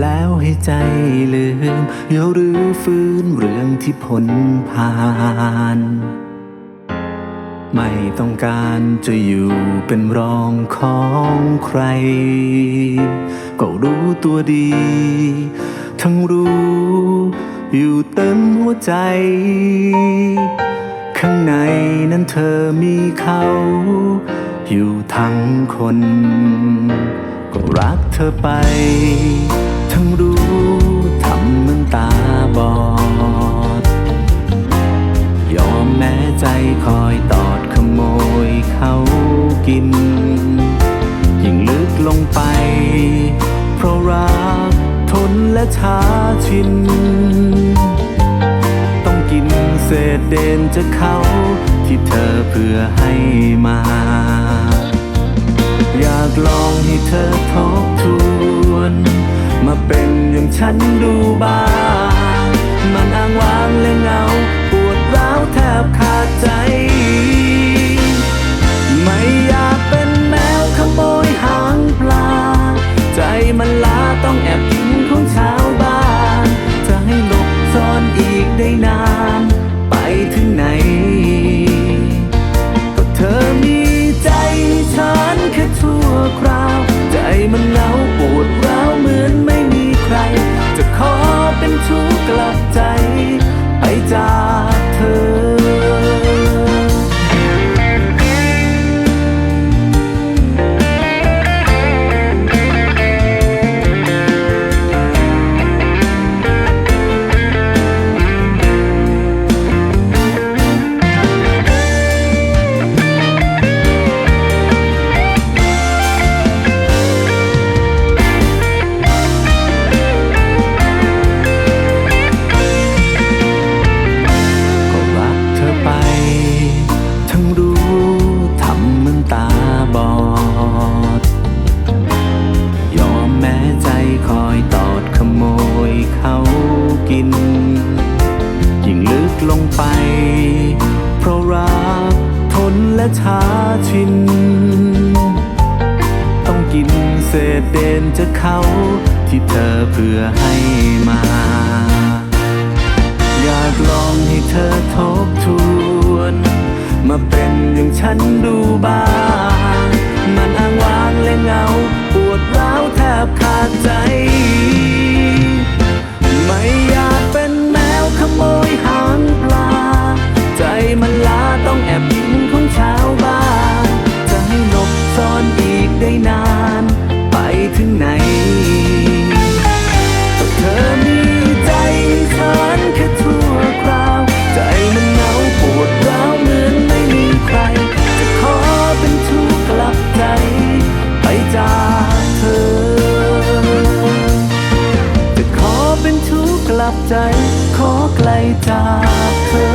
แล้วให้ใจลืมอย่ารื้อฟื้นเรื่องที่พ้นผ่าน ไม่ต้องการจะอยู่เป็นรองของใคร ก็รู้ตัวดี ทั้งรู้อยู่เต็มหัวใจ ข้างในนั้นเธอมีเขาอยู่ทั้งคน ก็รักเธอไป ทั้งรู้ทำเหมือนตาบอด ยอมแม้ใจคอยตอดขโมยเขากิน ยิ่งลึกลงไป เพราะรักทนและช้าชิน ต้องกินเศษเดนจากเขาที่เธอเพื่อให้มา อยากลองให้เธอทบทวน มาเป็นอย่างฉันดูบ้างมันอ้างว้างและเหงา ปวดร้าวแทบขาดใจ ไม่อยากเป็นแมวขโมยหางปลา ใจมันลาต้องแอบกินของชาวบ้าน จะให้หลบซ่อนอีกได้นาน ไปถึงไหน จะ เป็นจะเขาที่เธอเพื่อให้มา อยากลองให้เธอทบทวน มาเป็นอย่างฉันดูบ้าง มันอ้างว้างและเงา ปวดร้าวแทบขา บใจ ขอไกลจากเธอ